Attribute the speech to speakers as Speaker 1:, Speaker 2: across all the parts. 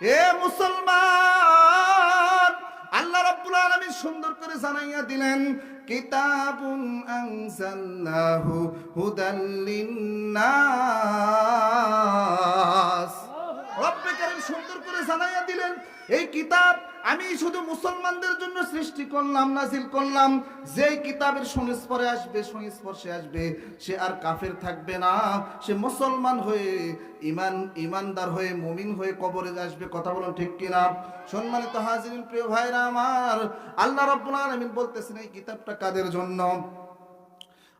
Speaker 1: এ মুসলমান আল্লাহ রাব্বুল আলামিন সুন্দর করে জানাইয়া দিলেন কিতাবুন আনজালনাহু হুদাল লিন্নাস। রব্বে কারীম সুন্দর করে জানাইয়া দিলেন এই কিতাব আমি শুধু মুসলমানদের জন্য সৃষ্টি করলাম, নাজিল করলাম। যে কিতাবের সংস্পর্শে আসবে সংস্পর্শে আসবে, সে আর কাফের থাকবে না। সে মুসলমান হয়ে, ইমান, ইমানদার হয়ে, মুমিন হয়ে কবরে আসবে, কথা বলুন ঠিক কিনা? সম্মানিত হাজিরিন, প্রিয় ভাইরা আমার, আল্লাহ রাব্বুল আলামিন বলতেছেন এই কিতাবটা কাদের জন্য?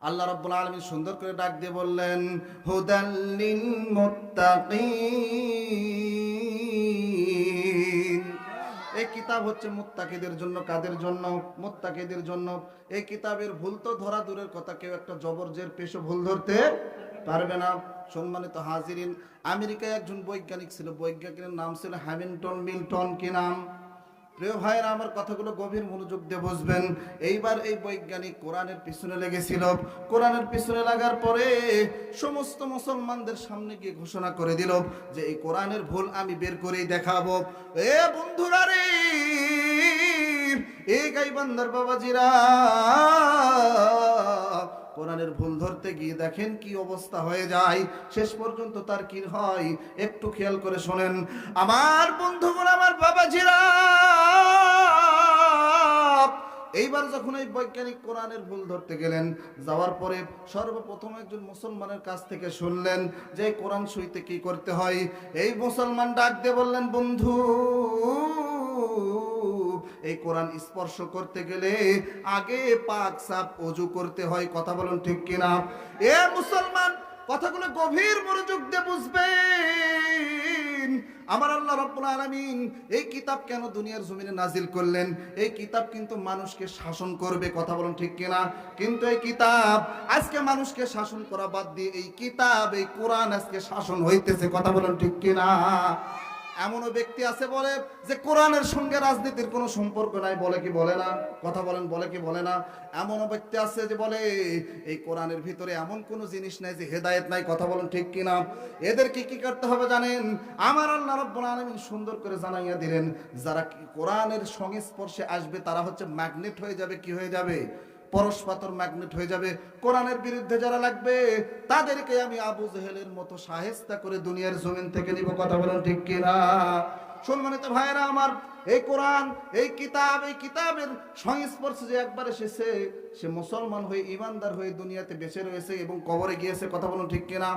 Speaker 1: আল্লাহ রাব্বুল আলামিন সুন্দর করে ডাক দিয়ে বললেন হুদাল্লিল মুত্তাকিন। কিতাব হচ্ছে মুত্তাকিদের জন্য, কাদের জন্য? মুত্তাকিদের জন্য। এই কিতাবের ভুল তো ধরা দূরের কথা, কেউ একটা জবরজের পেশো ভুল ধরতে পারবে না। সম্মানিত হাজিরিন, আমেরিকায় একজন বৈজ্ঞানিক ছিল, বৈজ্ঞানিকের নাম ছিল হ্যামিল্টন মিল্টন, কি নাম? প্রিয় ভাইরা আমার কথাগুলো গভীর মনোযোগ দিয়ে বুঝবেন। এইবার এই বৈজ্ঞানিক কোরআনের পিছনে লেগেছিল। কোরআনের পিছনে লাগার পরে সমস্ত মুসলমানদের সামনে গিয়ে ঘোষণা করে দিল যে এই কোরআনের ভুল আমি বের করেই দেখাবো। এ বন্ধুরা রে এই গাইবান্দার বাবাজিরা কোরআনের ভুল ধরতে গিয়ে দেখেন কি অবস্থা হয়ে যায়। শেষ পর্যন্ত তার কি হয়? একটু খেয়াল করে শোনেন। আমার বন্ধুগণ, আমার বাবা বাবাজিরা, এইবার যখন এই বৈজ্ঞানিক কোরআনের ভুল ধরতে গেলেন, যাওয়ার পরে সর্বপ্রথম একজন মুসলমানের কাছ থেকে শুনলেন যে কোরআন সইতে কি করতে হয়? এই মুসলমান ডাক দিয়ে বললেন, বন্ধু এই কোরআন স্পর্শ করতে গেলে আগে পাক সাপ অজু করতে হয়, কথা বলুন ঠিক কিনা? এ মুসলমান, কথাগুলো গভীর মনোযোগ দিয়ে বুঝবেন। আমার আল্লাহ রাব্বুল আলামিন এই কিতাব কেন দুনিয়ার জমিনে নাজিল করলেন? এই কিতাব কিন্তু মানুষকে শাসন করবে, কথা বলুন ঠিক কিনা? কিন্তু এই কিতাব, আজকে মানুষকে শাসন করা বাদ দিয়ে এই কিতাব, এই কোরআন আজকে শাসন হইতেছে, কথা বলুন ঠিক কিনা? এমনও ব্যক্তি আছে বলে যে কোরআনের সঙ্গে রাজনীতির কোনো সম্পর্ক নাই, বলে কি বলে না? কথা বলেন, বলে কি বলে না? এমনও ব্যক্তি আছে যে বলে, এই কোরআনের ভিতরে এমন কোনো জিনিস নাই যে হেদায়েত নাই। কথা বলেন ঠিক কিনা? এদের কি কি করতে হবে জানেন? আমার আল্লাহ রাব্বুল আলামিন সুন্দর করে জানাইয়া দিলেন, যারা কি কোরআনের সংস্পর্শে আসবে, তারা হচ্ছে ম্যাগনেট হয়ে যাবে, কি হয়ে যাবে? পরশপাতর ম্যাগনেট হয়ে যাবে। কোরআনের বিরুদ্ধে যারা লাগবে, তাদেরকে আমি আবু জেহেলের মতো সাহেস্তা করে দুনিয়ার জমিন থেকে নিব। কথা বলেন ঠিক কিনা? সম্মানিত ভাইয়েরা আমার, এই কোরআন, এই কিতাব, এই কিতাবের সংস্পর্শে যে একবার এসেছে, সে মুসলমান হয়ে, ইমানদার হয়ে দুনিয়াতে বেঁচে রয়েছে এবং কবরে গিয়েছে। কথা বলুন ঠিক কিনা?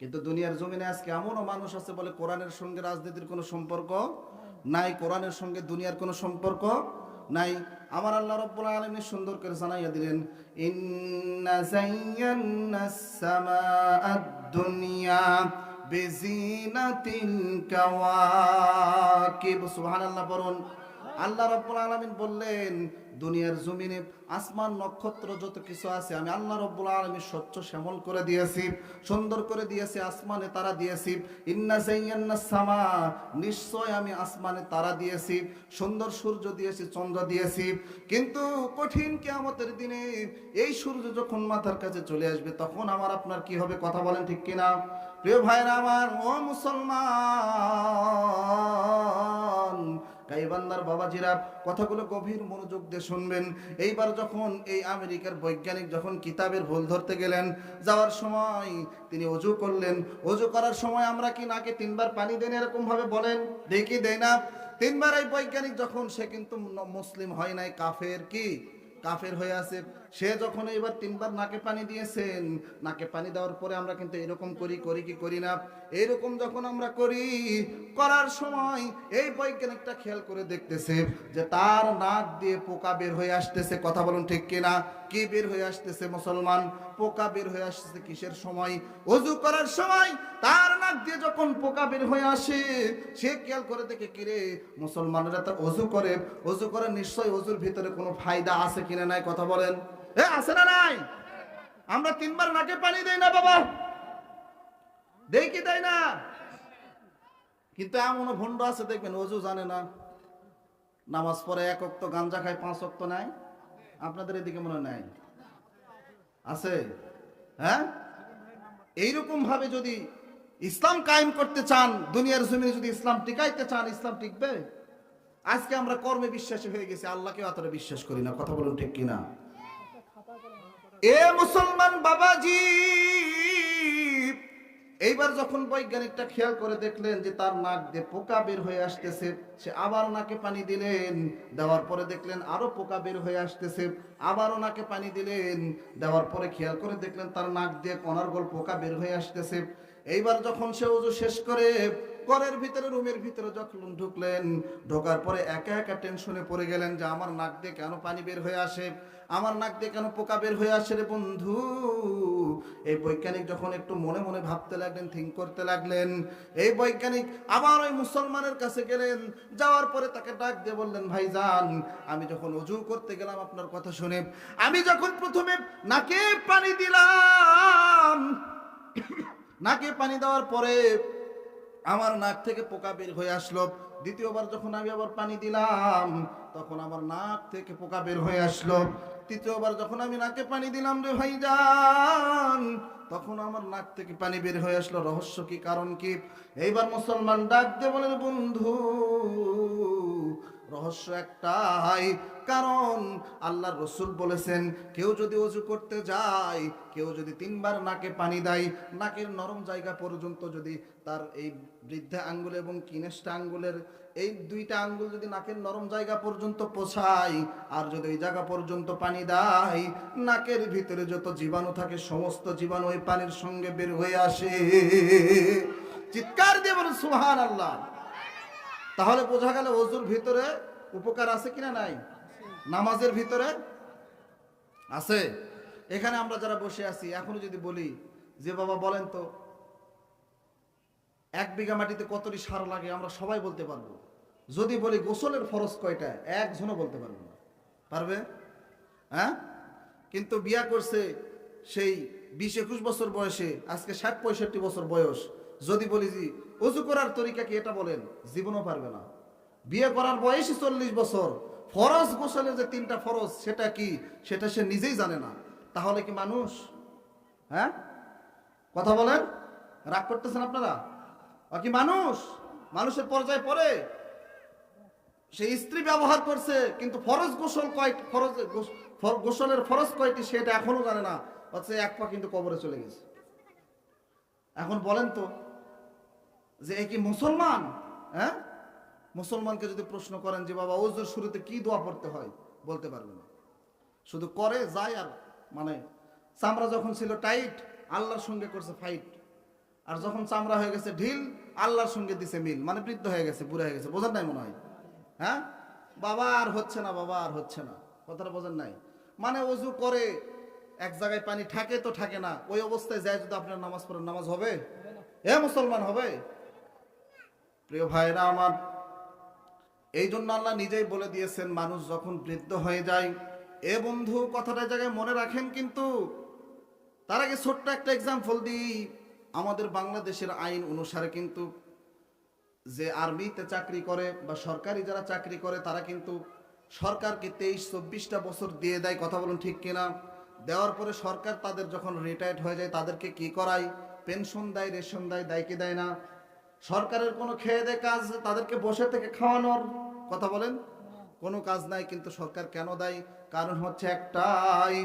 Speaker 1: কিন্তু দুনিয়ার জমিনে আজকে এমনও মানুষ আছে বলে কোরআনের সঙ্গে রাজনীতির কোনো সম্পর্ক নাই, কোরআনের সঙ্গে দুনিয়ার কোনো সম্পর্ক নাই। আমার আল্লাহ রব্বুল আলমী সুন্দর করে জানাইয়া দিলেন ইন্না দুনিয়া আল্লাহ রব্বুল আলামিন বললেন দুনিয়ার জমিনে আসমান, নক্ষত্র যত কিছু আছে, আমি আল্লাহ রব্বুল আলামিন স্বচ্ছ শ্যামল করে দিয়েছি, সুন্দর করে দিয়েছি, আসমানে তারা দিয়েছি। ইন্না সামা, নিশ্চয় আমি আসমানে তারা দিয়েছি, সুন্দর সূর্য দিয়েছি, চন্দ্র দিয়েছি। কিন্তু কঠিন কিয়ামতের দিনে এই সূর্য যখন মাথার কাছে চলে আসবে, তখন আমার আপনার কি হবে কথা বলেন ঠিক কিনা? প্রিয় ভাইরা আমার, ও মুসলমান গাইবান্দার বাবাজিরা কথাগুলো গভীর মনোযোগ দিয়ে শুনবেন। এইবার যখন এই আমেরিকার বৈজ্ঞানিক যখন কিতাবের ভুল ধরতে গেলেন, যাওয়ার সময় তিনি অজু করলেন। অজু করার সময় আমরা কি নাকে তিনবার পানি দেন এরকমভাবে বলেন? দেখি দেয় না। তিনবার এই বৈজ্ঞানিক যখন সে কিন্তু মুসলিম হয় নাই, কাফের কি? কাফের হয়ে আছে। সে যখন এবার তিনবার নাকে পানি দিয়েছেন, নাকে পানি দেওয়ার পরে আমরা কিন্তু এরকম করি করি কি করি না? এইরকম যখন আমরা করি, করার সময় এই বৈজ্ঞানিকটা খেয়াল করে দেখতেছে যে তার নাক দিয়ে পোকা বের হয়ে আসতেছে। কথা বলুন ঠিক কিনা? কি বের হয়ে আসতেছে মুসলমান? পোকা বের হয়ে আসতেছে কিসের সময়? অজু করার সময় তার নাক দিয়ে যখন পোকা বের হয়ে আসে, সে খেয়াল করে দেখে, কিরে, মুসলমানরা তো অজু করে। অজু করে নিশ্চয় অজুর ভিতরে কোনো ফায়দা আছে কিনা নাই কথা বলেন। এ, আছে না নাই? আমরা তিনবার নাকে পানি দেই না বাবা। দেই কি দেয় না? কিন্তু এমন ভণ্ড আছে, দেখবেন, অজু জানে না। নামাজ পড়ে এক অক্ত গাঞ্জা খায়, পাঁচ অক্ত নাই। আপনাদের এদিকে মনে নাই? আছে? হ্যাঁ? এইরকম ভাবে যদি ইসলাম কায়েম করতে চান, দুনিয়ার জমিনে যদি ইসলাম টিকাইতে চান, ইসলাম টিকবে? আজকে আমরা কর্মে বিশ্বাসী হয়ে গেছি আল্লাহকে অতটা বিশ্বাস করি না, কথা বলুন ঠিক কিনা? এ মুসলমান বাবাজি, এইবার যখন বৈজ্ঞানিকটা খেয়াল করে দেখলেন যে তার নাক দিয়ে পোকা বের হয়ে আসতেছে, সে আবার নাকে পানি দিলেন, দেওয়ার পরে দেখলেন আরও পোকা বের হয়ে আসতেছে, আবারও নাকে পানি দিলেন, দেওয়ার পরে খেয়াল করে দেখলেন তার নাক দিয়ে কনার গোল পোকা বের হয়ে আসতেছে। এইবার যখন সে উজু শেষ করে ঘরের ভিতরে, রুমের ভিতরে যখন ঢুকলেন, ঢোকার পরে একা একা টেনশনে পড়ে গেলেন যে আমার নাক দিয়ে কেন পানি বের হয়ে আসে? আমার নাক দিয়ে কেন পোকা বের হয়ে আসে রে বন্ধু? এই বৈজ্ঞানিক যখন একটু মনে মনে ভাবতে লাগলেন, থিঙ্ক করতে লাগলেন, এই বৈজ্ঞানিক আবার ওই মুসলমানের কাছে গেলেন, যাওয়ার পরে তাকে ডাক দিয়ে বললেন, ভাইজান, আমি যখন অজু করতে গেলাম আপনার কথা শুনে, আমি যখন প্রথমে নাকে পানি দিলাম নাকে পানি দেওয়ার পরে আমার নাক থেকে পোকা বের হয়ে আসলো। দ্বিতীয়বার যখন আমি আবার পানি দিলাম, তখন আমার নাক থেকে পোকা বের হয়ে আসলো। তৃতীয়বার যখন আমি নাকে পানি দিলাম রে ভাইজান, তখন আমার নাক থেকে পানি বের হয়ে আসলো। রহস্য কি, কারণ কি? এইবার মুসলমান ডাক দে বলেন, বন্ধু রহস্য একটাই, কারণ আল্লাহর রসুল বলেছেন, কেউ যদি অজু করতে যায়, কেউ যদি তিনবার নাকে পানি দেয়, নাকের নরম জায়গা পর্যন্ত যদি তার এই বৃদ্ধা আঙ্গুল এবং কিনেষ্টা আঙ্গুলের এই দুইটা আঙ্গুল যদি নাকের নরম জায়গা পর্যন্ত পোছায় আর যদি ওই জায়গা পর্যন্ত পানি দেয়, নাকের ভিতরে যত জীবাণু থাকে, সমস্ত জীবাণু ওই পানির সঙ্গে বের হয়ে আসে। চিৎকার দিয়ে বলুন সুহান আল্লাহ তাহলে বোঝা গেল অজুর ভিতরে উপকার আছে কিনা নাই? নামাজের ভিতরে আছে। এখানে আমরা যারা বসে আছি, এখনও যদি বলি, যে বাবা বলেন তো, এক বিঘা মাটিতে কতটি সার লাগে, আমরা সবাই বলতে পারব। যদি বলি গোসলের ফরজ কয়টা, একজনও বলতে পারব না। পারবে? হ্যাঁ? কিন্তু বিয়া করছে সেই বিশ একুশ বছর বয়সে, আজকে ষাট পঁয়ষট্টি বছর বয়স। যদি বলি যে অজু করার তরিকা কি এটা বলেন? জীবনও পারবে না। বিয়ে করার বয়সই চল্লিশ বছর। ফরজ গোসলের যে তিনটা ফরজ, সেটা কি? সেটা সে নিজেই জানে না। তাহলে কি মানুষ? হ্যাঁ? কথা বলেন? রাগ করতেছেন আপনারা? কি মানুষ? মানুষের পর্যায়ে পড়ে। সে স্ত্রী ব্যবহার করছে, কিন্তু ফরজ গোসল কয় ফরজ গোস- ফর- গোসলের ফরজ কয়টি সেটা এখনও জানে না। অথচ এক পা কিন্তু কবরে চলে গেছে। এখন বলেন তো যে এ কি মুসলমান? হ্যাঁ? মুসলমানকে যদি প্রশ্ন করেন যে বাবা ওজুর শুরুতে কি দোয়া পড়তে হয়, বলতে পারবে না। শুধু করে, যায় আর মানে চামড়া যখন ছিল টাইট, আল্লাহর সঙ্গে করছে ফাইট আর যখন চামড়া হয়ে গেছে ঢিল, আল্লাহর সঙ্গে দিছে মিল। মানে বৃদ্ধ হয়ে গেছে, বুড়া হয়ে গেছে বোঝার নাই মনে হয়? হ্যাঁ? বাবা আর হচ্ছে না, বাবা আর হচ্ছে না। কথাটা বোঝার নাই? মানে অজু করে, এক জায়গায় পানি থাকে তো থাকে না। ওই অবস্থায় যায় যদি আপনার নামাজ পড়েন নামাজ হবে? এ মুসলমান হবে? প্রিয় ভাইরা আমার, এই জন্য আল্লাহ নিজেই বলে দিয়েছেন, মানুষ যখন বৃদ্ধ হয়ে যায়, এ বন্ধু কথাটা জায়গায় মনে রাখেন কিন্তু, তার আগে ছোট্ট একটা এক্সাম্পল দিই। আমাদের বাংলাদেশের আইন অনুসারে কিন্তু যে আর্মিতে চাকরি করে বা সরকারি যারা চাকরি করে, তারা কিন্তু সরকারকে তেইশ, চব্বিশটা বছর দিয়ে দেয়, কথা বলুন ঠিক কিনা? দেওয়ার পরে সরকার তাদের যখন রিটায়ার্ড হয়ে যায়, তাদেরকে কি করায়? পেনশন দেয় রেশন দেয় দেয় কি দেয় না? সরকারের কোনো খেয়ে দেয় কাজ, তাদেরকে বসে থেকে খাওয়ানোর কথা বলেন? কোনো কাজ নাই, কিন্তু সরকার কেন দেয়? কারণ হচ্ছে একটাই,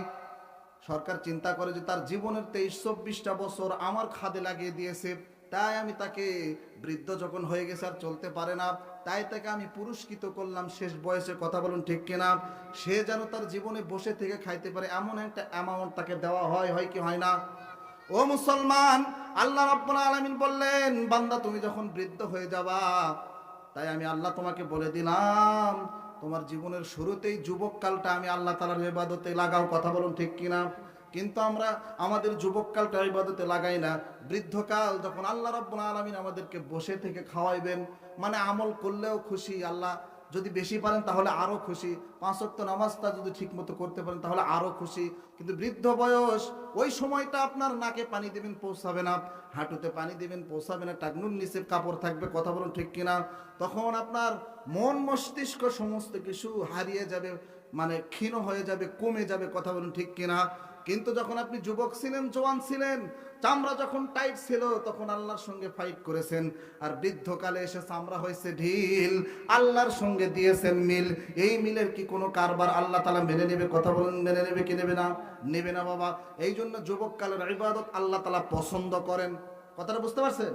Speaker 1: সরকার চিন্তা করে যে তার জীবনের তেইশ, চব্বিশটা বছর আমার খাদে লাগিয়ে দিয়েছে, তাই আমি তাকে বৃদ্ধ যখন হয়ে গেছে আর চলতে পারে না, তাই তাকে আমি পুরস্কৃত করলাম শেষ বয়সে, কথা বলুন ঠিক কিনা? সে যেন তার জীবনে বসে থেকে খাইতে পারে, এমন একটা অ্যামাউন্ট তাকে দেওয়া হয় হয় কি হয় না? ও মুসলমান, আল্লাহ রাব্বুল আলামিন বললেন, বান্দা, তুমি যখন বৃদ্ধ হয়ে যাবা, তাই আমি আল্লাহ তোমাকে বলে দিলাম, তোমার জীবনের শুরুতেই যুবককালটা আমি আল্লাহ তালার ইবাদতে লাগাও, কথা বলুন ঠিক কিনা? কিন্তু আমরা আমাদের যুবককালটা ইবাদতে লাগাই না। বৃদ্ধকাল যখন আল্লাহ রাব্বুল আলামিন আমাদেরকে বসে থেকে খাওয়াইবেন মানে আমল করলেও খুশি, আল্লাহ যদি বেশি পারেন তাহলে আরও খুশি। পাঁচ ওয়াক্ত নামাজটা যদি ঠিক মতো করতে পারেন তাহলে আরও খুশি। কিন্তু বৃদ্ধ বয়স, ওই সময়টা আপনার নাকে পানি দেবেন, পৌঁছাবে না। হাঁটুতে পানি দেবেন, পৌঁছাবে না। টাকনুর নিচে কাপড় থাকবে, কথা বলুন ঠিক কিনা? তখন আপনার মন মস্তিষ্ক সমস্ত কিছু হারিয়ে যাবে মানে ক্ষীণ হয়ে যাবে, কমে যাবে, কথা বলুন ঠিক কিনা? কিন্তু যখন আপনি যুবক ছিলেন, জোয়ান ছিলেন, চামড়া যখন টাইট ছিল, তখন আল্লাহর সঙ্গে ফাইট করেছেন। আর বৃদ্ধকালে এসে চামড়া হয়েছে ঢিল, আল্লাহর সঙ্গে দিয়েছেন মিল। এই মিলের কি কোনো কারবার আল্লাহ তালা মেনে নেবে? কথা বলেন, মেনে নেবে কি নেবে না? নেবে না বাবা। এই জন্য যুবককালের ইবাদত আল্লাহ তালা পছন্দ করেন। কথাটা বুঝতে পারছেন?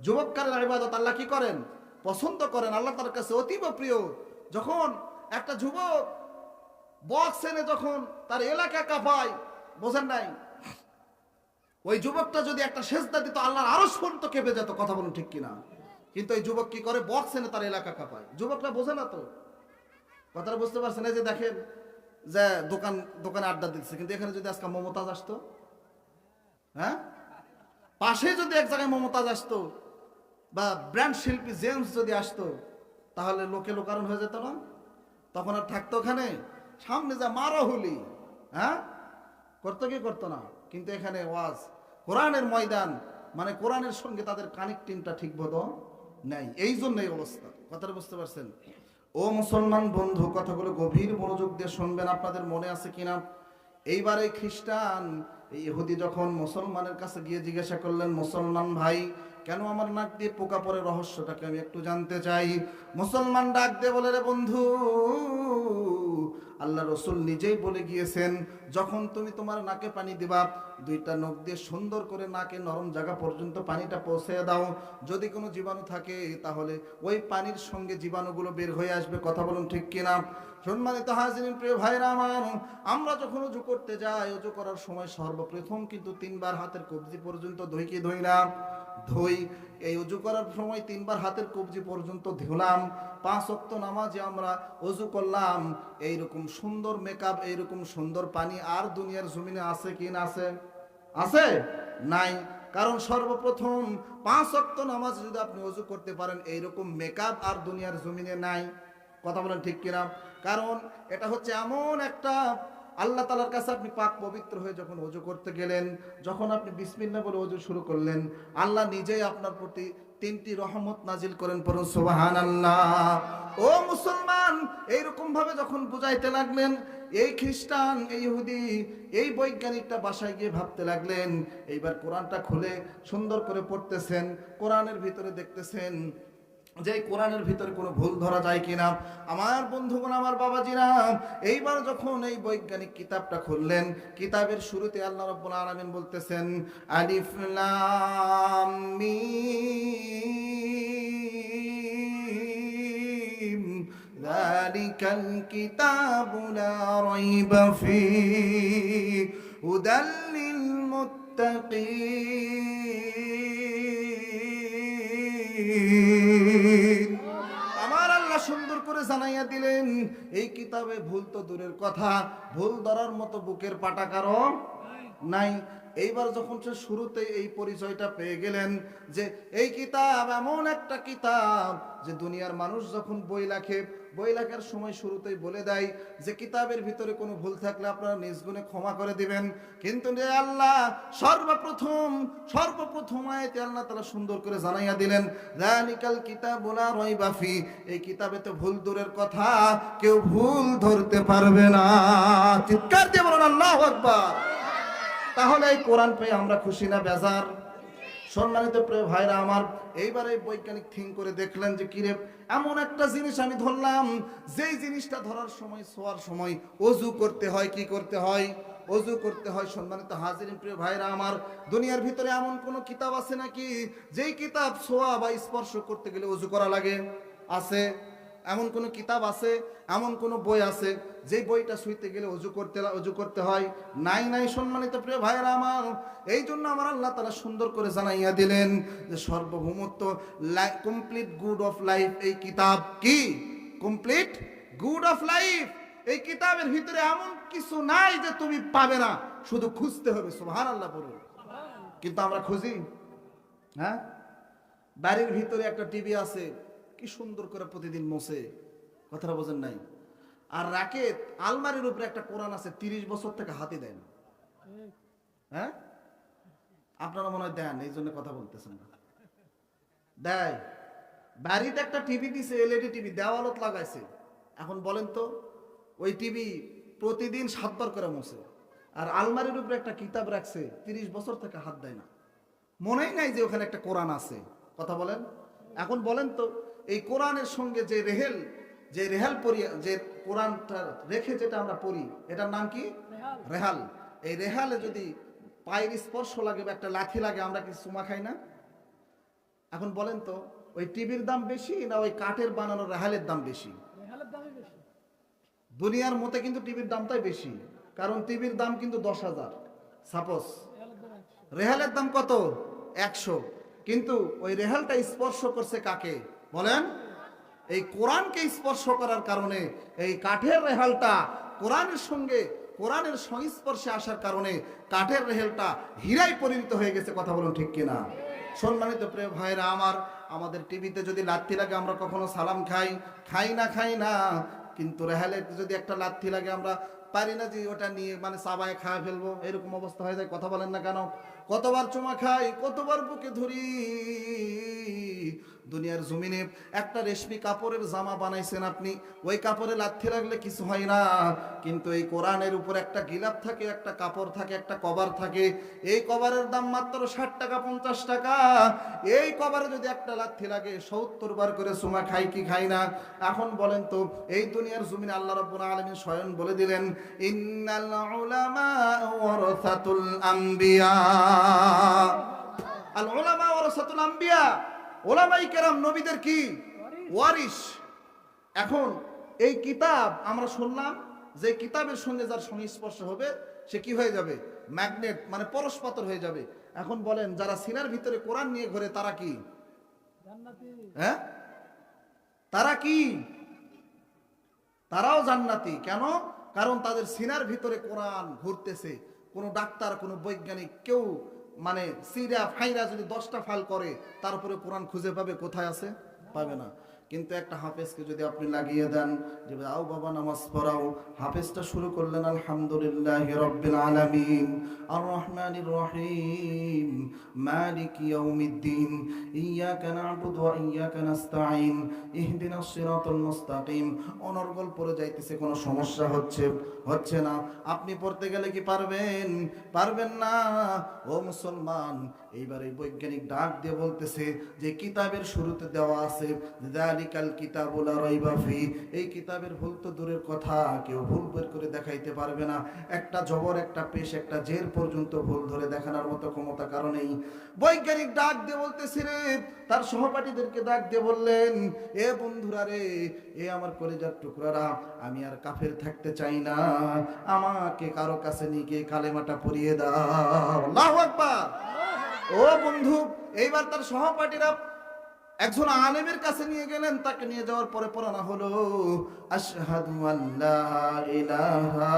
Speaker 1: যুবককালের ইবাদত আল্লাহ কি করেন? পছন্দ করেন। আল্লাহ তার কাছে অতীব প্রিয়। যখন একটা যুবক বক্স এনে যখন তার এলাকা কাঁপায়, বোঝেন নাই? ওই যুবকটা যদি একটা সেজদা দিত, আল্লাহর আরও পর্যন্ত কেঁপে যেত, কথা বলুন ঠিক কিনা? কিন্তু এই যুবক কি করে? বক্স এনে তার এলাকা কাঁপায়। যুবকটা বোঝে না তো। কথাটা বুঝতে পারছেন? এই যে দেখেন যে দোকান, দোকানে আড্ডা দিচ্ছে, কিন্তু এখানে যদি আজকে মমতাজ আসতো? হ্যাঁ? পাশে যদি এক জায়গায় মমতাজ আসতো, বা ব্র্যান্ড শিল্পী জেমস যদি আসতো, তাহলে লোকে লোকারণ হয়ে যেত না? তখন আর থাকতো ওখানে? সামনে যা মারা হলি হ্যাঁ? করতো কি করতো না? কিন্তু এখানে ওয়াজ। কোরআনের ময়দান মানে কোরআনের সঙ্গে তাদের কানেক্টিংটা ঠিক মতো নেই। এই জন্য এই অবস্থা। কথাটা বুঝতে পারছেন? ও মুসলমান বন্ধু, কথাগুলো গভীর মনোযোগ দিয়ে শুনবেন, আপনাদের মনে আছে কিনা? এইবারে খ্রিস্টান ইহুদি যখন মুসলমানের কাছে গিয়ে জিজ্ঞাসা করলেন, মুসলমান ভাই, কেন আমার নাক দিয়ে পোকা পড়ে? রহস্যটাকে আমি একটু জানতে চাই। মুসলমান ডাক দিয়ে বলে, রে বন্ধু আল্লাহ রসুল নিজেই বলে গিয়েছেন, যখন তুমি তোমার নাকে পানি দিবা, দুইটা নখ দিয়ে সুন্দর করে নাকে নরম জায়গা পর্যন্ত পানিটা পৌঁছে দাও। যদি কোনো জীবাণু থাকে, তাহলে ওই পানির সঙ্গে জীবাণুগুলো বের হয়ে আসবে। কথা বলুন ঠিক কিনা? সম্মানিত হাজিরিন, প্রিয় ভাইরা আমার, আমরা যখন উজু করতে যাই উজু করার সময় সর্বপ্রথম কিন্তু তিনবার হাতের কবজি পর্যন্ত ধুই কি ধুই না। ধুই এই উজু করার সময় তিনবার হাতের কবজি পর্যন্ত ধুলাম। পাঁচ অক্ত নামাজে আমরা অজু করলাম। এইরকম সুন্দর মেকআপ এইরকম সুন্দর পানি আর দুনিয়ার জমিনে আছে কি না আছে? আছে? নাই। কারণ সর্বপ্রথম পাঁচ অক্ত নামাজ যদি আপনি অজু করতে পারেন, এইরকম মেকআপ আর দুনিয়ার জমিনে নাই। কথা বলেন ঠিক কিনা? কারণ এটা হচ্ছে এমন একটা আল্লাহ তালার কাছে আপনি পাক পবিত্র হয়ে যখন অজু করতে গেলেন, যখন আপনি বিসমিল্লা বলে অজু শুরু করলেন, আল্লাহ নিজেই আপনার প্রতি তিনটি রহমত নাজিল করেন পড়ুন সুবাহান আল্লাহ ও মুসলমান, এইরকম ভাবে যখন বুঝাইতে লাগলেন, এই খ্রিস্টান, এই ইহুদি, এই বৈজ্ঞানিকটা বাসায় গিয়ে ভাবতে লাগলেন, এইবার কোরআনটা খুলে সুন্দর করে পড়তেছেন, কোরআনের ভিতরে দেখতেছেন যে কোরআনের ভিতরে কোনো ভুল ধরা যায় কিনা? আমার বন্ধুগণ, আমার বাবাজিরা, এইবার যখন এই বৈজ্ঞানিক কিতাবটা খুললেন, কিতাবের শুরুতে আল্লাহ রাব্বুল আলামিন বলতেছেন, আলিফ লাম মিম, যালিকাল কিতাবু লা রাইবা ফীহি হুদাল লিল মুত্তাকিন। আমার আল্লাহ সুন্দর করে জানাইয়া দিলেন, এই কিতাবে ভুল তো দূরের কথা, ভুল ধরার মতো বুকের পাটা কারও নাই। এইবার যখন সে শুরুতে এই পরিচয়টা পেয়ে গেলেন যে, এই কিতাব এমন একটা কিতাব যে দুনিয়ার মানুষ যখন বই লেখে বই লেখার সময় শুরুতেই বলে দেয় যে কিতাবের ভিতরে কোনো ভুল থাকলে আপনারা নিজ গুণে ক্ষমা করে দিবেন। কিন্তু রে আল্লাহ, সর্বপ্রথম সর্বপ্রথম আয়াতে আল্লাহ তারা সুন্দর করে জানাইয়া দিলেন রানিকাল কিতাব বলা রয় বাফি এই কিতাবে তো ভুল দূরের কথা, কেউ ভুল ধরতে পারবে না। চিৎকার দিয়ে বলুন, আল্লাহ আকবার! তাহলে এই কোরআন পেয়ে আমরা খুশি না, বেজার। সম্মানিত প্রিয় ভাইরা আমার, এইবার এই বৈজ্ঞানিক থিং করে দেখলেন যে কিরে এমন একটা জিনিস আমি ধরলাম, যেই জিনিসটা ধরার সময়, শোয়ার সময় অজু করতে হয়, কি করতে হয়? অজু করতে হয়, সম্মানিত হাজিরিন, প্রিয় ভাইরা আমার, দুনিয়ার ভিতরে এমন কোনো কিতাব আছে নাকি, যেই কিতাব শোয়া বা স্পর্শ করতে গেলে অজু করা লাগে? আছে? এমন কোন কিতাব আছে, এমন কোন বই আছে যে বইটা শুইতে গেলে অজু করতে অজু করতে হয়? নাই নাই সম্মানিত প্রিয় ভাইয়েরা আমার এই জন্য আমার আল্লাহ তারা সুন্দর করে জানাইয়া দিলেন যে সর্বভৌমত্ব কমপ্লিট গুড অফ লাইফ এই কিতাব কি? কমপ্লিট গুড অফ লাইফ এই কিতাবের ভিতরে এমন কিছু নাই যে তুমি পাবে না, শুধু খুঁজতে হবে সুবহান আল্লাহ বলুন। কিন্তু আমরা খুঁজি হ্যাঁ? বাড়ির ভিতরে একটা টিভি আছে কি সুন্দর করে প্রতিদিন মোছে কথাটা বোঝেন নাই। আর রাকেত আলমারির উপরে একটা কোরআন আছে, তিরিশ বছর থেকে হাতে দেয় না। হ্যাঁ? আপনারা মনে হয় দেন, এই জন্য কথা বলতেছেন না। দেয়। বাড়িতে একটা টিভি দিছে এলইডি টিভি দেওয়ালত লাগাইছে। এখন বলেন তো, ওই টিভি প্রতিদিন সাতবার করে মোছে আর আলমারির উপরে একটা কিতাব রাখছে, তিরিশ বছর থেকে হাত দেয় না। মনেই নাই যে ওখানে একটা কোরআন আছে। কথা বলেন? এখন বলেন তো এই কোরআনের সঙ্গে যে রেহেল যে রেহাল পড়ি যে কোরআনটা রেখে যেটা আমরা পড়ি এটার নাম কি? রেহাল। এই রেহালে যদি পায়ের স্পর্শ লাগে বা একটা লাথি লাগে আমরা কি চুমা খাই না? এখন বলেন তো ওই টিভির দাম বেশি না ওই কাঠের বানানো রেহালের দাম বেশি? দুনিয়ার মতে কিন্তু টিভির দামটাই বেশি কারণ টিভির দাম কিন্তু দশ হাজার। সাপোজ রেহালের দাম কত? একশো। কিন্তু ওই রেহালটা স্পর্শ করছে কাকে? বলেন, এই কোরআনকে স্পর্শ করার কারণে, এই কাঠের রেহালটা কোরআনের সঙ্গে, কোরআনের সংস্পর্শে আসার কারণে কাঠের রেহেলটা হীরায় পরিণত হয়ে গেছে, কথা বলুন ঠিক কিনা? সম্মানিত প্রিয় ভাইরা, আমার, আমাদের টিভিতে যদি লাত্তি লাগে, আমরা কখনো সালাম খাই? খাই না খাই না। কিন্তু রেহালে যদি একটা লাত্তি লাগে, আমরা পারি না যে ওটা নিয়ে মানে সাবায় খাওয়া ফেলব। এরকম অবস্থা হয়ে যায়, কথা বলেন না কেন? কতবার চুমা খাই, কতবার বুকে ধরি। দুনিয়ার জমিনে একটা রেশমি কাপড়ের জামা বানাইছেন আপনি। ওই কাপড়ে লাথি রাখলে কিছু হয় না। কিন্তু এই কোরআনের উপর একটা গিলাপ থাকে, একটা কাপড় থাকে, একটা কভার থাকে। এই কভারের দাম মাত্র ষাট টাকা, পঞ্চাশ টাকা। এই কভারে যদি একটা লাথি লাগে, সত্তর বার করে সুমা খাই কি খাই না? এখন বলেন তো, এই দুনিয়ার জমিনে আল্লাহ রাব্বুল আলমী স্বয়ং বলে দিলেন, ইন্নাল আম্বিয়া। আল উলামা ওয়ারাসাতুল আম্বিয়া। ওলামাই কেরাম নবীদের কি? ওয়ারিস এখন এই কিতাব আমরা শুনলাম যে কিতাবের সঙ্গে যার সংস্পর্শ হবে সে কি হয়ে যাবে? ম্যাগনেট মানে পরশপাতর হয়ে যাবে। এখন বলেন যারা সিনার ভিতরে কোরআন নিয়ে ঘরে তারা কি? হ্যাঁ? তারা কি? তারাও জান্নাতি। কেন? কারণ তাদের সিনার ভিতরে কোরআন ঘুরতেছে। কোনো ডাক্তার কোনো বৈজ্ঞানিক কেউ মানে সিরা ফাইরা যদি দশটা ফাইল করে, তারপরে কোরআন খুঁজে পাবে, কোথায় আছে? পাবে না। কিন্তু একটা হাফেজকে যদি আপনি লাগিয়ে দেন, যে আও বাবা, নামাজ পড়াও। হাফেজটা শুরু করলেন, আলহামদুলিল্লাহ রব্বিল আলামিন। আর রহমানির রহিম। মালিক ইয়াউমিদ্দিন। ইয়াকা না'বুদু ওয়া ইয়াকা নাস্তাঈন। ইহদিনাস সিরাতাল মুস্তাকিম। অনর্গল পড়ে যাইতেছে, কোনো সমস্যা হচ্ছে হচ্ছে না। আপনি পড়তে গেলে কি পারবেন? পারবেন না। ও মুসলমান, এইবার এই বৈজ্ঞানিক ডাক দিয়ে বলতেছে যে, কিতাবের শুরুতে দেওয়া আছে জালিকাল কিতাবুল রাইবা ফি। এই কিতাবের ভুল তো দূরের কথা, কেউ ভুল বের করে দেখাইতে পারবে না। একটা জবর, একটা পেশ, একটা জের পর্যন্ত ভুল ধরে দেখানোর মতো ক্ষমতা কারণেই বৈজ্ঞানিক ডাক দিয়ে বলতেছে রে, তার সহপাঠীদেরকে ডাক দিয়ে বললেন, এ বন্ধুরা রে, এ আমার কলেজার টুকরারা, আমি আর কাফের থাকতে চাই না। আমাকে কারও কাছে নিয়ে গিয়ে কালেমাটা পরিয়ে দাও। আল্লাহু আকবার। ও বন্ধু, এইবার তার সহপাঠীরা একজন আলেমের কাছে নিয়ে গেলেন, তাকে নিয়ে যাওয়ার পরে পড়ানো হলো, আশহাদু আল্লাহ ইলাহা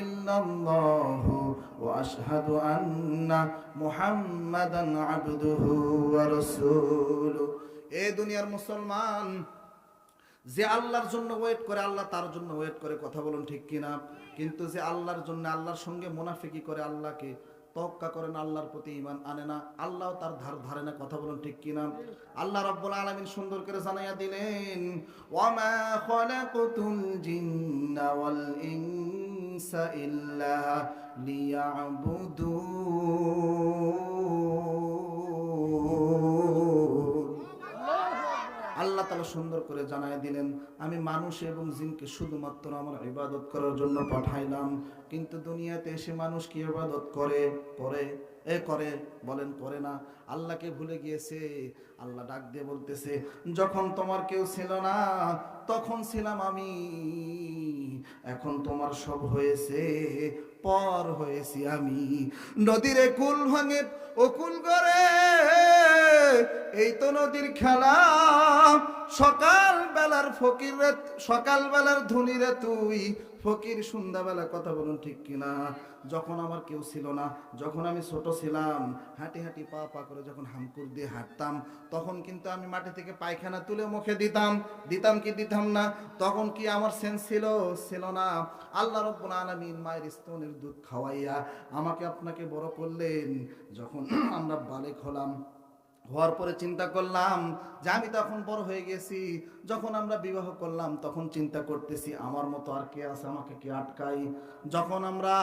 Speaker 1: ইল্লাল্লাহু ওয়া আশহাদু আন্না মুহাম্মাদান আবদুহু এ দুনিয়ার মুসলমান, যে আল্লাহর জন্য ওয়েট করে, আল্লাহ তার জন্য ওয়েট করে, কথা বলুন ঠিক কিনা? কিন্তু যে আল্লাহর জন্য, আল্লাহর সঙ্গে মুনাফিকি করে, আল্লাহকে তক্কা করেন আল্লাহর প্রতি ইমান আনে না। আল্লাহ তার ধার ধারে না, কথা বলুন ঠিক কিনা? আল্লাহ রব্বুল আলমিন সুন্দর করে জানাইয়া দিলেন, ওয়ামা খলাকুতুল জিন্না ওয়াল ইনসা ইল্লা লিয়াবুদুন। আল্লাহ তালা সুন্দর করে জানায় দিলেন, আমি মানুষ এবং জিনকে শুধুমাত্র আমার ইবাদত করার জন্য পাঠাইলাম। কিন্তু দুনিয়াতে এসে মানুষ কি ইবাদত করে? করে? এ করে? বলেন, করে না। আল্লাহকে ভুলে গিয়েছে। আল্লাহ ডাক দিয়ে বলতেছে, যখন তোমার কেউ ছিল না, তখন ছিলাম আমি। এখন তোমার সব হয়েছে, পর হয়েছি আমি। নদীরে কুল ভাঙে ও কুল করে এই তো নদীর খেলা। সকাল বেলার ফকির রে, সকাল বেলার ধনী রে তুই। ফকির সন্ধ্যাবেলা কথা বলুন ঠিক কিনা? যখন আমার কেউ ছিল না, যখন আমি ছোট ছিলাম, হাঁটি হাঁটি পা পা করে যখন হামকুর দিয়ে হাঁটতাম, তখন কিন্তু আমি মাটি থেকে পায়খানা তুলে মুখে দিতাম। দিতাম কি দিতাম না? তখন কি আমার সেন্স ছিল? ছিল না। আল্লাহ রব্বুল আলামিন মায়ের স্তনের দুধ খাওয়াইয়া আমাকে আপনাকে বড় করলেন। যখন আমরা বালেক হলাম হওয়ার পরে চিন্তা করলাম যে আমি তো এখন বড় হয়ে গেছি। যখন আমরা বিবাহ করলাম, তখন চিন্তা করতেছি, আমার মতো আর কে আছে আমাকে কি আটকাই যখন আমরা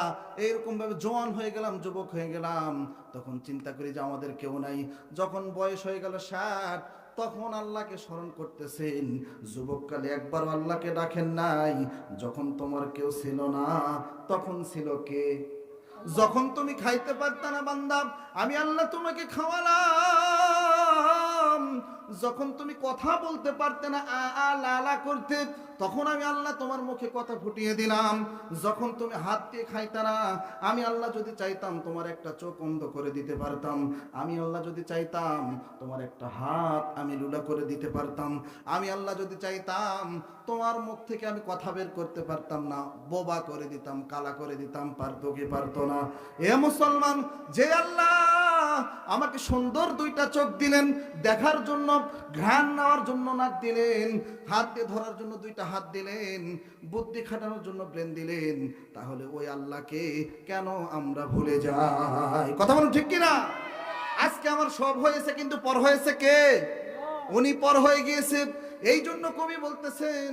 Speaker 1: এইরকম ভাবে জোয়ান হয়ে গেলাম, যুবক হয়ে গেলাম, তখন চিন্তা করি যে আমাদের কেউ নাই। যখন বয়স হয়ে গেল ষাট, তখন আল্লাহকে স্মরণ করতেছেন যুবককালে একবার আল্লাহকে ডাকেন নাই। যখন তোমার কেউ ছিল না, তখন ছিল কে? যখন তুমি খাইতে পারত না বান্দা, আমি আল্লাহ তোমাকে খাওয়ালাম। যখন তুমি কথা বলতে পারতে না আ আ লা লা করতে তখন আমি আল্লাহ তোমার মুখে কথা ফুটিয়ে দিলাম। যখন তুমি হাত দিয়ে খাইতে না, আমি আল্লাহ যদি চাইতাম তোমার একটা চোখ অন্ধ করে দিতে পারতাম। আমি আল্লাহ যদি চাইতাম তোমার একটা হাত আমি লুলা করে দিতে পারতাম। আমি আল্লাহ যদি চাইতাম তোমার মুখ থেকে আমি কথা বের করতে পারতাম না, বোবা করে দিতাম, কালা করে দিতাম, পারতো কি পারতো না। এ মুসলমান, যে আল্লাহ আমাকে সুন্দর দুইটা চোখ দিলেন, দেখার জন্য, ঘ্রাণ নেওয়ার জন্য নাক দিলেন, হাত দিয়ে ধরার জন্য দুইটা হাত দিলেন, বুদ্ধি খাটানোর জন্য ব্রেন দিলেন, তাহলে ওই আল্লাহকে কেন আমরা ভুলে যাই? কথা বলুন ঠিক কিনা? আজকে আমার সব হয়েছে, কিন্তু পর হয়েছে কে? উনি পর হয়ে গিয়েছে। এই জন্য কবি বলতেছেন,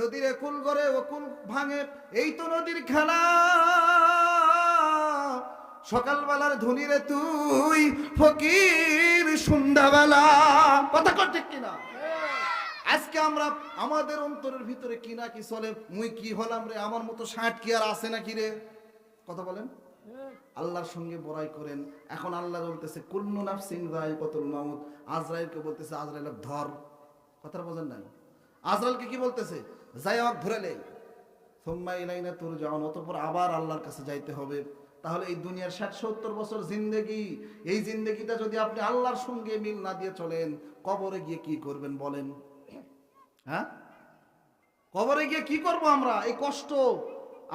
Speaker 1: নদীর কুল গড়ে ও কুল ভাঙে, এই তো নদীর খেলা। সকালবেলার ধনীরে তুই ফকির, সন্ধ্যাবেলা। কথা কর ঠিক কিনা? আজকে আমরা আমাদের অন্তরের ভিতরে কি না কি চলে? মুই কি হলাম রে? আমার মতো ষাট কি আর আছে নাকি রে? কথা বলেন। আল্লাহর সঙ্গে বড়াই করেন। এখন আল্লাহ বলতেছে, কুল্লু নাফসিং রায় কতুল মামুদ আজরাইলকে বলতেছে আজরাইল ধর। কথাটা বোঝেন নাই। আজরাইলকে কি বলতেছে? যাই আমাকে ধরে নেই সোম্মা ইলাইনা তোর যাওয়ান অতপর আবার আল্লাহর কাছে যাইতে হবে। তাহলে এই দুনিয়ার ষাট সত্তর বছর জিন্দেগি, এই জিন্দেগিটা যদি আপনি আল্লাহর সঙ্গে মিল না দিয়ে চলেন, কবরে গিয়ে কি করবেন বলেন? হ্যাঁ? কবরে গিয়ে কি করব আমরা? এই কষ্ট।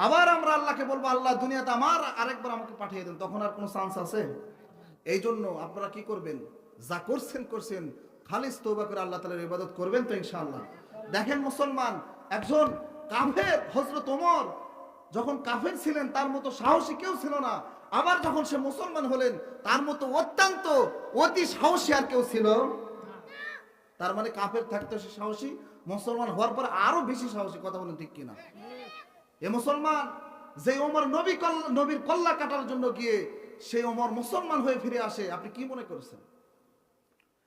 Speaker 1: আবার আমরা আল্লাহকে বলব, আল্লাহ, দুনিয়াতে আমার আরেকবার আমাকে পাঠিয়ে দেন। তখন আর কোনো চান্স আছে? এই জন্য আপনারা কি করবেন? যা করছেন করছেন। খালিস তৌবা করে আল্লাহ তালার ইবাদত করবেন তো ইনশাআল্লাহ। দেখেন মুসলমান, একজন কাফের হজরত ওমর, যখন কাফের ছিলেন, তার মতো সাহসী কেউ ছিল না। আবার যখন সে মুসলমান হলেন, তার মতো অত্যন্ত অতি সাহসী আর কেউ ছিল তার মানে কাফের থাকতে সে সাহসী মুসলমান হওয়ার পর আরও বেশি সাহসী, কথা বলেন ঠিক কিনা? এ মুসলমান যে ওমর নবী নবীর কল্লা কাটার জন্য গিয়ে সেই ওমর মুসলমান হয়ে ফিরে আসে, আপনি কি মনে করছেন?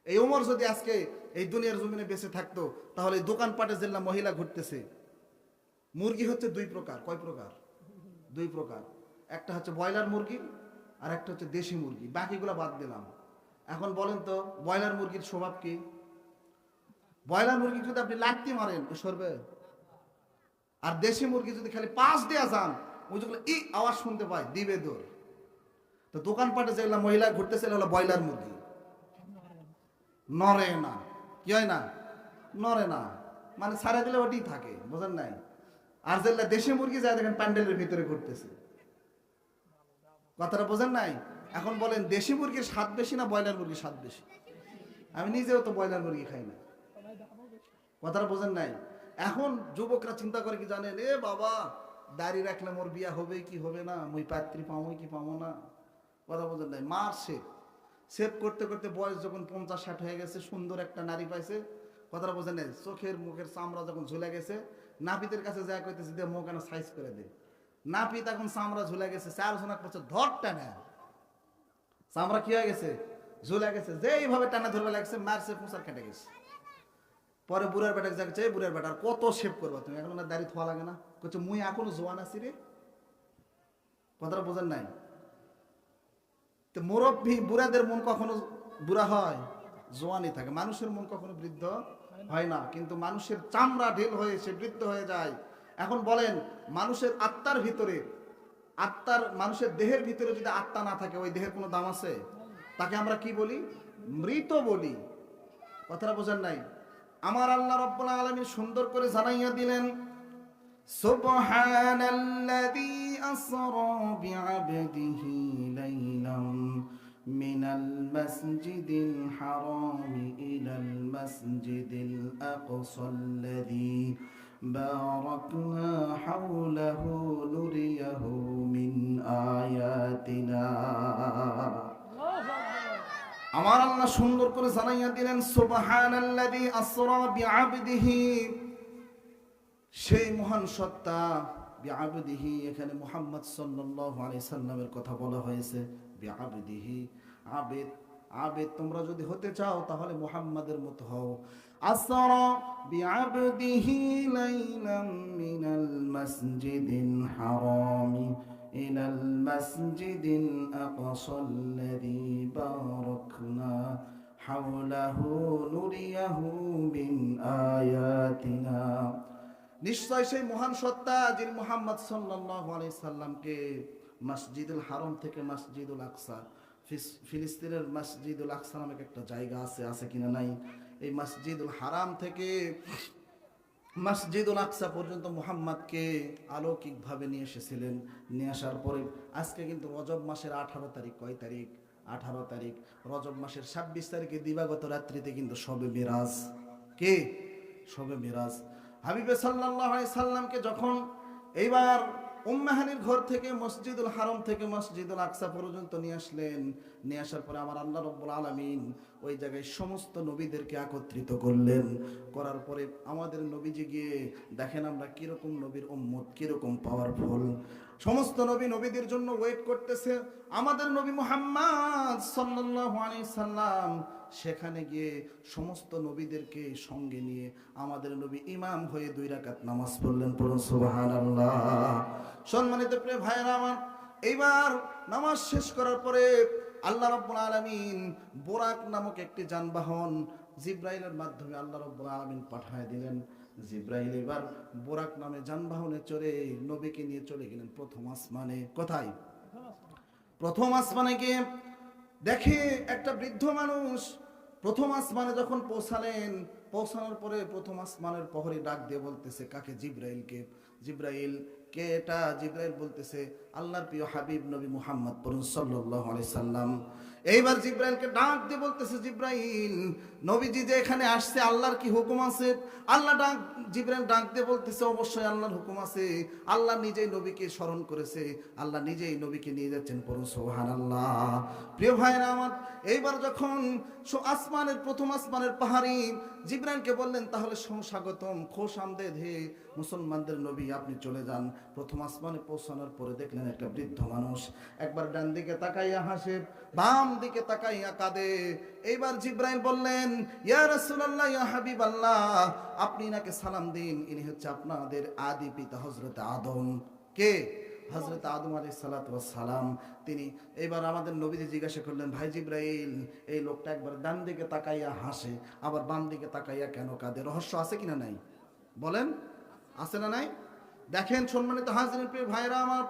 Speaker 1: এই ওমর যদি আজকে এই দুনিয়ার জমিনে বেঁচে থাকতো, তাহলে দোকানপাটে জেলা মহিলা ঘুরতেছে, মুরগি হচ্ছে দুই প্রকার, কয় প্রকার? দুই প্রকার। একটা হচ্ছে ব্রয়লার মুরগি, আর একটা হচ্ছে দেশি মুরগি, বাকিগুলো বাদ দিলাম। এখন বলেন তো, ব্রয়লার মুরগির স্বভাব কি? ব্রয়লার মুরগি যদি আপনি লাত্তি মারেন, ও সরবে। আর দেশি মুরগি যদি খালি পাঁচ দেওয়া যান ওই যেগুলো ই আওয়াজ শুনতে পায়, দিবে দৌড়। তো দোকানপাটে যেগুলো মহিলা ঘুরতেছে হলো ব্রয়লার মুরগি। নরে না। কি হয় না? নরে না। মানে সারা দিলে ওটি থাকে, বোঝেন নাই? আর যেগুলা দেশি মুরগি যায়, দেখেন প্যান্ডেলের ভিতরে ঘুরতেছে। কথাটা বোঝেন নাই? এখন বলেন, দেশি মুরগির স্বাদ বেশি না ব্রয়লার মুরগির স্বাদ বেশি? আমি নিজেও তো ব্রয়লার মুরগি খাই না। কথাটা বোঝেন নাই। এখন যুবকরা চিন্তা করে কি জানেন? এ বাবা, দাড়ি রাখলে মোর বিয়া হবে কি হবে না? মুই পাত্রী পাবো কি পাবো না? কথা বোঝেন নাই। মার সেপ সেভ করতে করতে বয়স যখন পঞ্চাশ ষাট হয়ে গেছে, সুন্দর একটা নারী পাইছে। কথাটা বোঝেন নাই? চোখের মুখের চামড়া যখন ঝুলে গেছে, নাপিতের কাছে যা কইতেছে দিয়ে মুখ কেন সাইজ করে দে। নাপিত এখন চামড়া ঝুলে গেছে, চার জনা করছে ধর টানে। চামড়া কি হয়ে গেছে? ঝুলে গেছে। যেইভাবে টানা ধরবে লাগছে মারছে পুঁচার কেটে গেছে। পরে বুড়ার বেটা যাচ্ছে বুড়ার বেটা আর কত শেভ করবা তুমি? এখন আর দাড়ি থোয়া লাগে না। করছে মুই এখনও জোয়ান আছি রে। কথাটা বোঝেন নাই? তো মুরব্বী বুড়াদের মন কখনো বুড়া হয়? জোয়ানই থাকে। মানুষের মন কখনো বৃদ্ধ হয় না। কিন্তু মানুষের চামড়া ঢিল হয়ে সে বৃদ্ধ হয়ে যায়। এখন বলেন, মানুষের আত্মার ভিতরে, আত্মার, মানুষের দেহের ভিতরে যদি আত্মা না থাকে, ওই দেহের কোনো দাম আছে? তাকে আমরা কি বলি? মৃত বলি। কথাটা বোঝেন নাই? আমার আল্লাহ রব্বুল আলামিন সুন্দর করে জানাইয়া দিলেন সুবহানাল্লাযী আসরা বিআবদিহি লাইলাম মিনাল মাসজিদিল হারাম ইলাল মাসজিদিল আকসাল্লাযী باركنا حوله نريه من آياتنا আমার আল্লাহ সুন্দর করে জানাইয়া দিলেন সেই মহান সত্তা বিআবদিহি, এখানে মুহাম্মদ সাল্লাল্লাহু আলাইহি সাল্লামের কথা বলা হয়েছে, বিআবদিহি। আবেদ আবেদ, তোমরা যদি হতে চাও তাহলে মুহাম্মাদের মতো হও। আসরা বিআবদিহি লাইলাম মিনাল মাসজিদিল হারামি। إلى المسجد الأقصى الذي باركنا حوله نريه من آياتنا নিশ্চয় সেই মহান সত্তা যিনি মোহাম্মদ সাল্লাল্লাহু আলাইহি সাল্লামকে মসজিদুল হারাম থেকে মসজিদুল আকসা ফিস- ফিলিস্তিনের মসজিদুল আকসা নামে একটা জায়গা আছে আছে কিনা নাই এই মসজিদুল হারাম থেকে মসজিদুল আকসা পর্যন্ত মোহাম্মদকে আলৌকিকভাবে নিয়ে এসেছিলেন। নিয়ে আসার পরে আজকে কিন্তু রজব মাসের আঠারো তারিখ, কয় তারিখ? আঠারো তারিখ। রজব মাসের ছাব্বিশ তারিখে দিবাগত রাত্রিতে কিন্তু সবে মিরাজ। কে? সবে মিরাজ। হাবিবে সাল্লাহ সাল্লামকে যখন এইবার উম্মাহানির ঘর থেকে মসজিদুল হারম থেকে মসজিদুল আকসা পর্যন্ত নিয়ে আসলেন। নিয়ে আসার পরে আমার আল্লাহ রব্বুল আলামিন ওই জায়গায় সমস্ত নবীদেরকে একত্রিত করলেন। করার পরে আমাদের নবীজি গিয়ে দেখেন আমরা কীরকম নবীর উম্মত, কীরকম পাওয়ারফুল সমস্ত নবী নবীদের জন্য ওয়েট করতেছে। আমাদের নবী মুহাম্মদ সাল্লাল্লাহু আলাইহি সাল্লাম সেখানে গিয়ে সমস্ত নবীদেরকে সঙ্গে নিয়ে আমাদের নবী ইমাম হয়ে দুই রাকাত নামাজ পড়লেন, পড়ুন সুবহানাল্লাহ। সম্মানিত প্রিয় ভাইয়েরা আমার, এইবার নামাজ শেষ করার পরে আল্লাহ রাব্বুল আলামিন বোরাক নামক একটি যানবাহন জিব্রাইলের মাধ্যমে আল্লাহ রাব্বুল আলামিন পাঠায় দিলেন। জিব্রাইল এবার বোরাক নামে যানবাহনে চড়ে নবীকে নিয়ে চলে গেলেন প্রথম আসমানে। কোথায়? প্রথম আসমানে গিয়ে দেখে একটা বৃদ্ধ মানুষ প্রথম আসমানে যখন পৌঁছালেন, পৌঁছানোর পরে প্রথম আসমানের প্রহরী ডাক দিয়ে বলতেছে, কাকে জিব্রাইলকে জিব্রাইল কে? এটা জিব্রাইল বলতেছে, আল্লাহর প্রিয় হাবিব নবী মুহাম্মদ পরুন সাল্লাল্লাহু সাল্লাম। এইবার জিব্রাইলকে ডাক দিয়ে বলতেছে, জিব্রাইল, নবীজি যে এখানে আসছে, আল্লাহর কি হুকুম আছে? আল্লাহ ডাক, জিব্রাইল ডাক দিয়ে বলতেছে, অবশ্যই আল্লাহর হুকুম আছে। আল্লাহ নিজেই নবীকে স্মরণ করেছে। আল্লাহ নিজেই নবীকে নিয়ে যাচ্ছেন পরুন সুবহানাল্লাহ। প্রিয় ভাইরা আমার, এইবার যখন আসমানের, প্রথম আসমানের পাহাড়ি। জিব্রাইলকে বললেন, তাহলে সুস্বাগতম, খোশ আমদেদ হে। মুসলমানদের নবী, আপনি চলে যান। প্রথম আসমানে পৌঁছানোর পরে দেখলেন একটা বৃদ্ধ মানুষ। একবার ডান দিকে তাকাইয়া হাসে, বাম দিকে তাকাইয়া কাঁদে। এইবার জিব্রাইল বললেন, ইয়া রাসূলুল্লাহ, ইয়া হাবিবাল্লাহ, আপনি নাকে সালাম দিন। ইনি হচ্ছে আপনাদের আদি পিতা হযরত আদম। কে? হজরত আদম আলী সালাম, তিনি এবার আমাদের নবীজি জিজ্ঞাসা করলেন, ভাই জিব্রাইল, এই লোকটা একবার ডান দিকে তাকাইয়া হাসে, আবার বাম দিকে তাকাইয়া কেন কাঁদে? রহস্য আছে কিনা নাই? বলেন, আছে না নাই? দেখেন সম্মানিত হাজির প্রিয় ভাইরা আমার